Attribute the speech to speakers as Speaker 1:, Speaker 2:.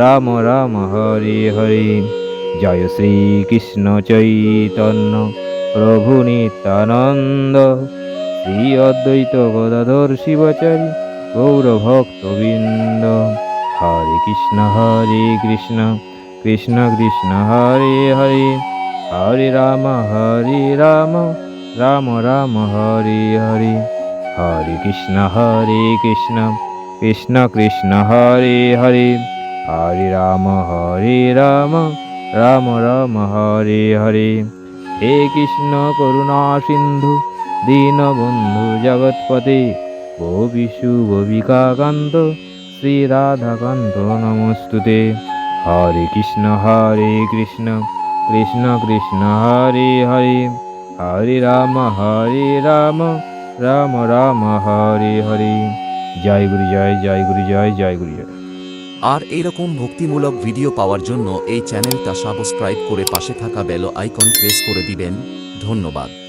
Speaker 1: রাম রাম হরি হরি জয় শ্রীকৃষ্ণ চৈতন্য প্রভু নিতানন্দ শ্রী অদ্বৈত গদাধর শিবাচারী গৌরভক্তবৃন্দ হরে কৃষ্ণ হরে কৃষ্ণ কৃষ্ণ কৃষ্ণ হরে হরে হরে রাম হরে রাম রাম রাম হরে হরে হরে কৃষ্ণ হরে কৃষ্ণ কৃষ্ণ কৃষ্ণ হরে হরে হরে রাম হরে রাম রাম রাম হরে হরে হে কৃষ্ণ করুণা সিন্ধু দীনবন্ধু জগৎপতে গোবিষু গোবিকাকান্ত শ্রীরাধাকান্ত নমস্তুতে হরে কৃষ্ণ হরে কৃষ্ণ কৃষ্ণ কৃষ্ণ হরে হরে হরে রাম হরে রাম রাম রাম হরে হরে জয় গুরু জয় জয় গুরু জয় জয় গুরু জয়
Speaker 2: আর এইরকম ভক্তিমূলক ভিডিও পাওয়ার জন্য এই চ্যানেলটা সাবস্ক্রাইব করে পাশে থাকা বেল আইকন প্রেস করে দিবেন ধন্যবাদ